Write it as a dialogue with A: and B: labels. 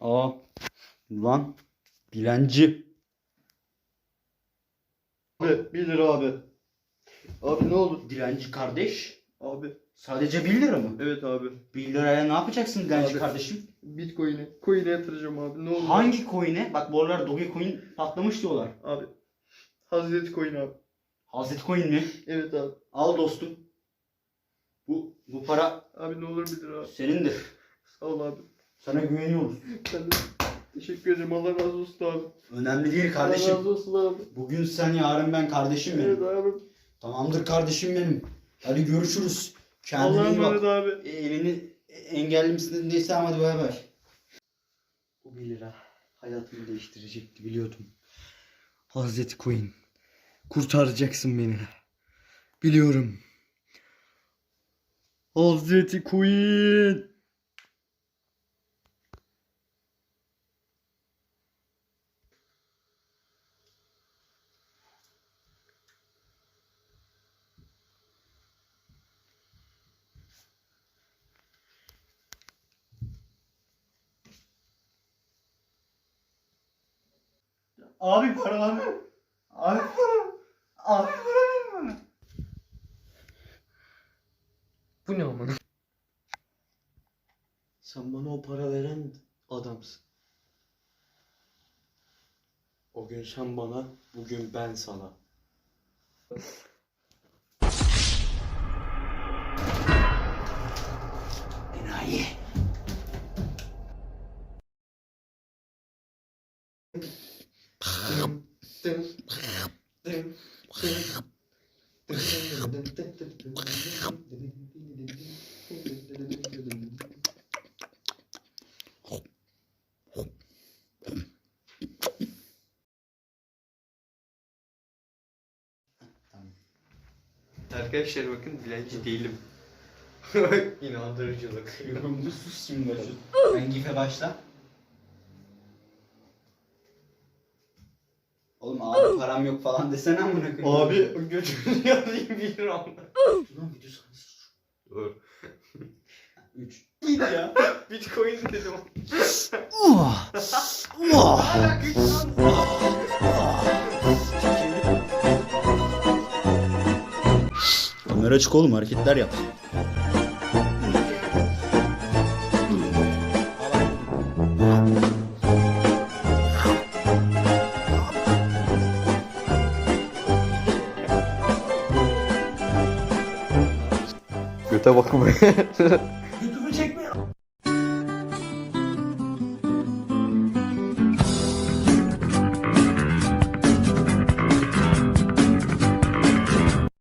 A: Aa. Lan. Dilenci.
B: Abi 1 lira abi. Abi ne olur.
A: Dilenci kardeş.
B: Abi
A: Sadece 1 lira mı?
B: evet abi.
A: 1 liraya ne yapacaksın dilenci
B: Abi.
A: kardeşim?
B: Bitcoin'e. Coin'e yatıracağım abi ne olur.
A: Hangi coin'e? Bak bu aralar Dogecoin patlamış diyorlar.
B: Abi. Hazreti Coin abi.
A: Hazreti Coin mi?
B: Evet abi.
A: Al dostum. Bu bu para
B: Abi ne olur 1 lira abi.
A: senindir.
B: Sağ ol abi.
A: Sana güveniyoruz.
B: Teşekkür ederim. Allah razı olsun abi.
A: Önemli değil
B: Allah
A: kardeşim.
B: razı olsun abi.
A: Bugün sen yarın ben kardeşim
B: Evet
A: benim.
B: abi.
A: Tamamdır kardeşim benim. Hadi görüşürüz. Kendine
B: Allah'a
A: iyi
B: emanet
A: bak.
B: abi.
A: E, Elini engelli misin değilse hadi bay bay. Bu 1 lira hayatımı değiştirecekti biliyordum.
C: Hazreti Queen. Kurtaracaksın beni. Biliyorum. Hazreti Queen.
A: Abi paralar. Abi para. Abi para ver bana.
C: Bu ne amına? Sen bana o para veren adamsın. O gün sen bana, bugün ben sana.
A: Enayi.
C: Arkadaşlar bakın dilenci değilim. İnandırıcılık.
A: Yorumda sus şimdi. Sen gife başla. Oğlum abi param yok falan desene amına koyayım.
C: Abi götünü yalayım bir anda.
A: Ulan video sahnesi.
C: Dur.
A: 3.
C: Git ya. Bitcoin dedim.
A: Kamera açık oğlum hareketler yap.
C: Göte
A: çekme.